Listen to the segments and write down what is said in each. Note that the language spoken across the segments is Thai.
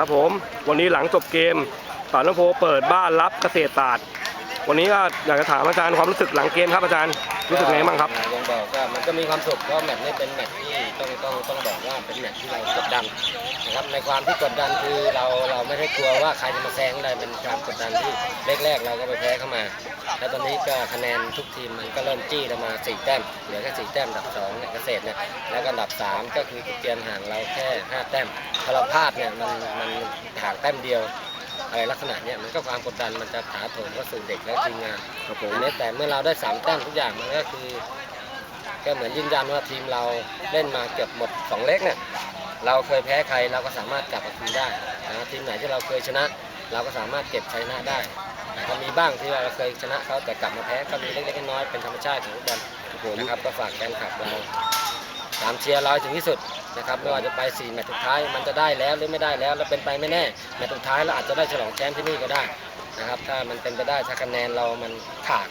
ครับผม วันนี้หลังจบเกมสารนโพเปิดบ้านรับเกษตรศาสตร์ วันนี้ก็อยากจะถามอาจารย์ความรู้สึกหลังเกมครับอาจารย์รู้สึกไงบ้างครับยังบอกว่ามันก็มีความสุขเพราะแมตช์นี้เป็นแมตช์ที่ต้องต้องต้องบอกว่าเป็นแมตช์ที่เรากดดันนะครับในความที่กดดันคือเราเราไม่ได้กลัวว่าใครจะมาแซงอะได้เป็นความกดดันที่แรกๆเราก็ไปแพ้เข้ามา แล้วตอนนี้ก็คะแนนทุกทีมมันก็เริ่มจี้เรามาสี่แต้มเหลือแค่สี่แต้มดับสองเนี่ยเกษตรเนี่ยแล้วก็ดับสามก็คือทุกเกียนห่างเราแค่ห้าแต้มถ้าเราพลาดเนี่ยมันมันห่างแต้มเดียว อะไรลักษณะเนี่ยมันก็ความกดดันมันจะถาโถมเข้าสู่เด็กและทีมงานครับผม อันนี้แต่เมื่อเราได้สามแต้มทุกอย่างมันก็คือก็เหมือนยืนยันว่าทีมเราเล่นมาเกือบหมดสองเล็กเนี่ยเราเคยแพ้ใครเราก็สามารถกลับมาคืนได้นะทีมไหนที่เราเคยชนะ เราก็สามารถเก็บชัยชนะได้แต่ก็มีบ้างที่ว่าเราเคยชนะเขาแต่กลับมาแพ้ก็มีเล็กๆน้อยๆเป็นธรรมชาติของฟุตบอลนะครับก็ฝากแฟนคลับเรา ตามเชียร์เราให้ถึงที่สุดนะครับไม่ว่าจะไป4แมตช์สุดท้ายมันจะได้แล้วหรือไม่ได้แล้วแล้วเป็นไปไม่แน่แมตช์สุดท้ายเราอาจจะได้ฉลองแชมป์ที่นี่ก็ได้นะครับถ้ามันเป็นไปได้ถ้าคะแนนเรามันขาด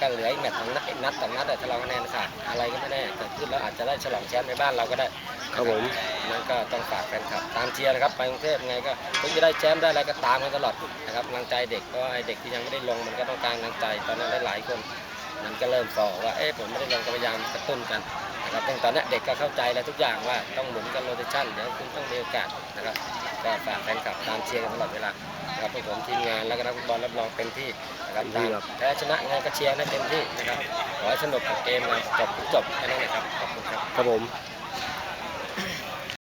ก็เหลืออีกแมตช์สองนัดอีกนัดสองนัดแต่ถ้าเราคะแนนขาดอะไรก็ไม่แน่เกิดขึ้นแล้วอาจจะได้ฉลองแชมป์ในบ้านเราก็ได้ครับผมนั่นก็ต้องฝากแฟนคลับตามเชียร์นะครับไปกรุงเทพไงก็ถึงจะได้แชมป์ได้อะไรก็ตามกันตลอดนะครับกำลังใจเด็กก็ไอเด็กที่ยังไม่ได้ลงมันก็ต้องการกำลังใจตอนนั้นหลายๆคนมันก็เริ่มฝ่อว่าเอ๊ะผมไม่ได้ลงก็พยายามกระตุ้นกัน นะครับซึ่งตอนเนี้ยเด็กก็เข้าใจแล้วทุกอย่างว่าต้องหมุนกันโรเตชันเดี๋ยวคุณต้องมีโอกาสนะครับก็ฝากแฟนคลับตามเชียร์กันตลอดเวลานะครับพวกผมทีมงานแล้วก็นักฟุตบอลรับรองเต็มที่นะครับดีตามครับแพ้ชนะไงก็เชียร์ได้เต็มที่นะครับขอให้สนุกกับเกมนะจบจบแค่นั้นนะครับขอบคุณครับครับผมค